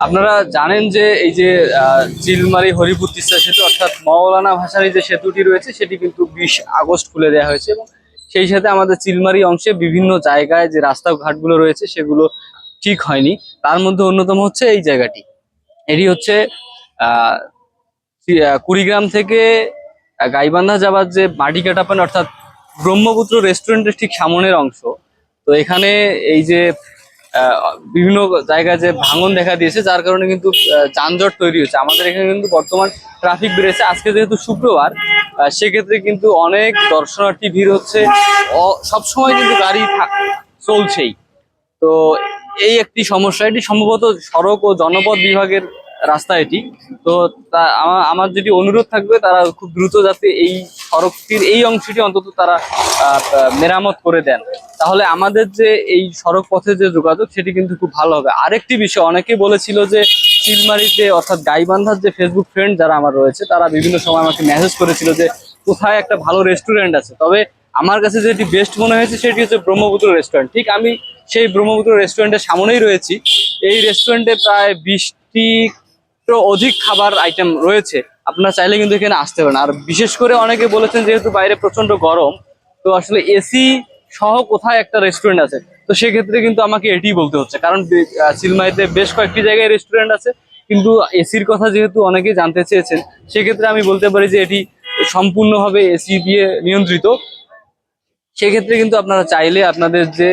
আপনারা জানেন যে এই যে চিলমারি হরিপুর তিস্তা সেতু, অর্থাৎ মৌলানা ভাসানী যে সেতুটি রয়েছে, সেটি কিন্তু বিশ আগস্ট খুলে দেওয়া হয়েছে এবং সেই সাথে আমাদের চিলমারি অংশে বিভিন্ন জায়গায় যে রাস্তাঘাটগুলো রয়েছে, সেগুলো ঠিক হয়নি। তার মধ্যে অন্যতম হচ্ছে এই জায়গাটি। এটি হচ্ছে কুড়িগ্রাম থেকে গাইবান্ধা যাবার যে মাটি কাটাপান, অর্থাৎ ব্রহ্মপুত্র রেস্টুরেন্টের ঠিক সামনের অংশ। তো এখানে এই যে বিভিন্ন জায়গায় যে ভাঙন দেখা দিয়েছে, যার কারণে কিন্তু যানজট তৈরি হয়েছে। আমাদের এখানে কিন্তু বর্তমান ট্রাফিক বেড়েছে। আজকে যেহেতু শুক্রবার সেক্ষেত্রে কিন্তু অনেক দর্শনার্থী ভিড় হচ্ছে। সবসময় কিন্তু গাড়ি থাক- চলছেই। তো এই একটি সমস্যা। এটি সম্ভবত সড়ক ও জনপদ বিভাগের রাস্তা এটি। তো তা- আমা- আমার যেটি অনুরোধ থাকবে, তারা খুব দ্রুত যাতে এই সড়কটির, এই অংশটি অন্তত তারা মেরামত করে দেন। তাহলে আমাদের যে এই সড়ক পথে যে যোগাযোগ, সেটি কিন্তু খুব ভালো হবে। আরেকটি বিষয়, অনেকেই বলেছিল যে চিলমারিতে অর্থাৎ গাইবান্ধার যে ফেসবুক ফ্রেন্ড যারা আমার রয়েছে, তারা বিভিন্ন সময় আমাকে মেসেজ করেছিল যে, কোথায় একটা ভালো রেস্টুরেন্ট আছে? তবে আমার কাছে যেটি বেস্ট মনে হয়েছে, সেটি হচ্ছে ব্রহ্মপুত্র রেস্টুরেন্ট ঠিক আমি সেই ব্রহ্মপুত্র রেস্টুরেন্টের সামনেই রয়েছি। এই রেস্টুরেন্টে প্রায় বিশটি অধিক খাবার আইটেম রয়েছে, আপনারা চাইলে কিন্তু এখানে আসতে পারেন। আর বিশেষ করে অনেকে বলেছেন যেহেতু বাইরে প্রচণ্ড গরম, তো আসলে এসি সহ কোথায় একটা রেস্টুরেন্ট আছে? তো সেক্ষেত্রে কিন্তু আমাকে এটিই বলতে হচ্ছে। কারণ চিলমাইতে বেশ কয়েকটি জায়গায় রেস্টুরেন্ট আছে, কিন্তু এসির কথা যেহেতু অনেকেই জানতে চেয়েছেন, সেক্ষেত্রে আমি বলতে পারি যে এটি সম্পূর্ণভাবে এসি দিয়ে নিয়ন্ত্রিত। সেক্ষেত্রে কিন্তু আপনারা চাইলে আপনাদের যে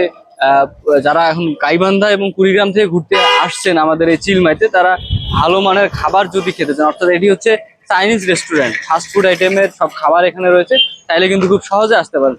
যারা এখন গাইবান্ধা এবং কুড়িগ্রাম থেকে ঘুরতে আসছেন আমাদের এই চিলমাইতে তারা ভালো মানের খাবার যদি খেতে চান, অর্থাৎ এটি হচ্ছে চাইনিজ রেস্টুরেন্ট ফাস্টফুড আইটেমের সব খাবার এখানে রয়েছে তাইলে কিন্তু খুব সহজে আসতে পারেন